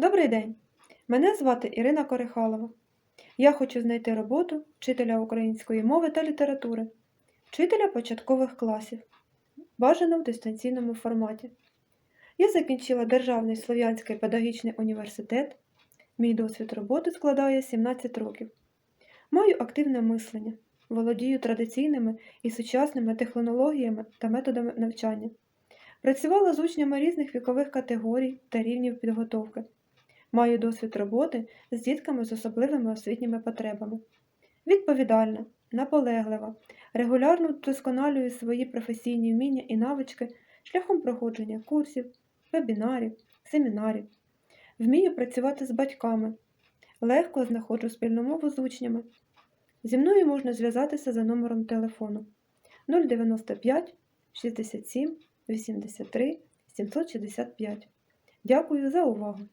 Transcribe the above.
Добрий день! Мене звати Ірина Корихалова. Я хочу знайти роботу вчителя української мови та літератури, вчителя початкових класів, бажано в дистанційному форматі. Я закінчила Державний Слов'янський педагогічний університет. Мій досвід роботи складає 17 років. Маю активне мислення, володію традиційними і сучасними технологіями та методами навчання. Працювала з учнями різних вікових категорій та рівнів підготовки. Маю досвід роботи з дітками з особливими освітніми потребами. Відповідальна, наполеглива, регулярно вдосконалюю свої професійні вміння і навички шляхом проходження курсів, вебінарів, семінарів. Вмію працювати з батьками, легко знаходжу спільну мову з учнями. Зі мною можна зв'язатися за номером телефону 095 67 83 765. Дякую за увагу!